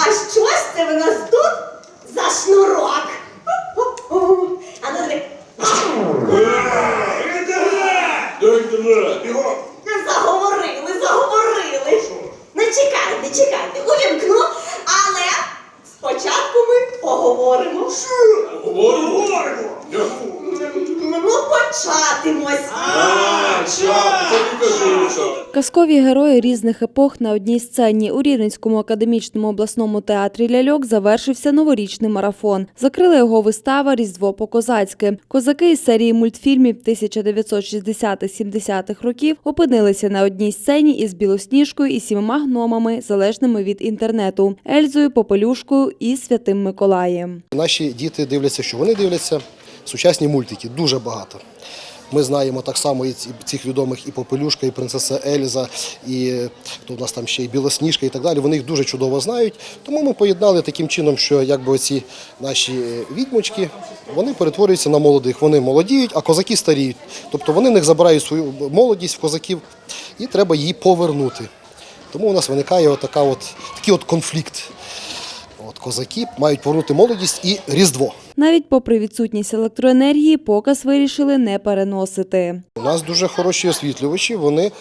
А що ж це в нас тут за шнурок? А ну диви. Заговорили, заговорили. Не чекайте, чекайте, увімкну, але спочатку ми поговоримо. Ну, початимось. Казкові герої різних епох на одній сцені у Рівненському академічному обласному театрі ляльок завершився новорічний марафон. Закрила його вистава Різдво по-козацьки. Козаки із серії мультфільмів 1960-70-х років опинилися на одній сцені із білосніжкою і сімома гномами, залежними від інтернету, Ельзою, Попелюшкою і Святим Миколаєм. Наші діти дивляться, що вони дивляться сучасні мультики, дуже багато. Ми знаємо так само і цих відомих і Попелюшка, і принцеса Ельза, і е, хто в нас там ще і Білосніжка, і так далі. Вони їх дуже чудово знають. Тому ми поєднали таким чином, що якби оці наші е, відьмочки вони перетворюються на молодих. Вони молодіють, а козаки старіють. Тобто вони них забирають свою молодість в козаків, і треба її повернути. Тому у нас виникає отака от, такий от конфлікт. От козаки мають повернути молодість і Різдво. Навіть попри відсутність електроенергії, показ вирішили не переносити. У нас дуже хороші освітлювачі. Вони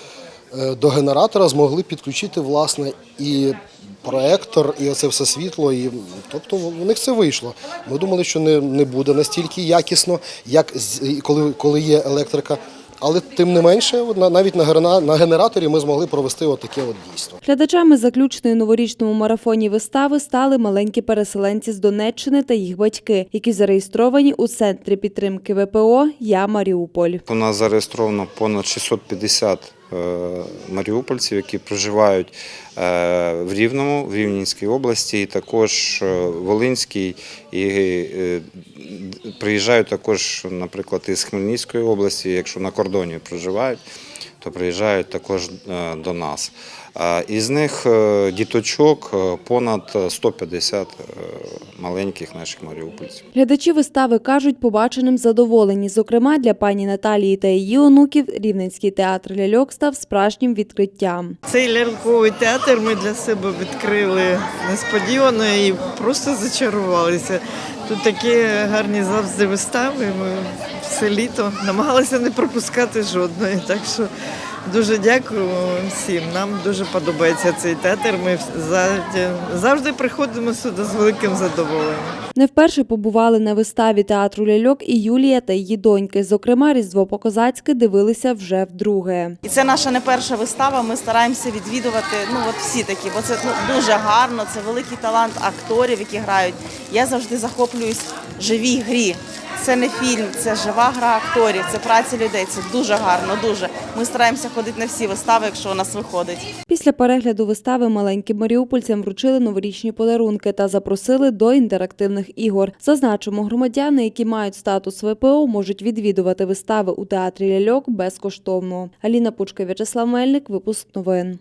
е, до генератора змогли підключити власне і проектор, і оце все світло. І, тобто у них це вийшло. Ми думали, що не, не буде настільки якісно, як коли, коли є електрика. Але тим не менше, на- навіть на генераторі ми змогли провести таке от дійство. Глядачами заключної новорічному марафоні вистави стали маленькі переселенці з Донеччини та їх батьки, які зареєстровані у центрі підтримки ВПО Я Маріуполь. У нас зареєстровано понад 650 е, маріупольців, які проживають е, в Рівному, в Рівненській області, і також е, Волинській, і приїжджають також, наприклад, із Хмельницької області, якщо на кордоні проживають, то приїжджають також е, до нас. Е, Із них е, діточок понад 150 е, маленьких наших маріупольців. Глядачі вистави кажуть, побаченим задоволені. Зокрема, для пані Наталії та її онуків Рівненський театр ляльок став справжнім відкриттям. Цей ляльковий театр ми для себе відкрили несподівано і просто зачарувалися. Тут такі гарні завжди вистави. Ми все літо намагалися не пропускати жодної. Так що дуже дякую всім. Нам дуже подобається цей театр. Ми завжди, завжди приходимо сюди з великим задоволенням. Не вперше побували на виставі театру ляльок і Юлія та її доньки. Зокрема, Різдво по-козацьки дивилися вже вдруге. І це наша не перша вистава. Ми стараємося відвідувати. Ну от всі такі, бо це ну, дуже гарно. Це великий талант акторів, які грають. Я завжди захоплююсь живій грі. Це не фільм, це жива гра акторів, це праця людей. Це дуже гарно. Дуже ми стараємося ходити на всі вистави, якщо у нас виходить. Після перегляду вистави маленьким маріупольцям вручили новорічні подарунки та запросили до інтерактивних ігор. Зазначимо, громадяни, які мають статус ВПО, можуть відвідувати вистави у театрі ляльок безкоштовно. Аліна Пучка, В'ячеслав Мельник, випуск новин.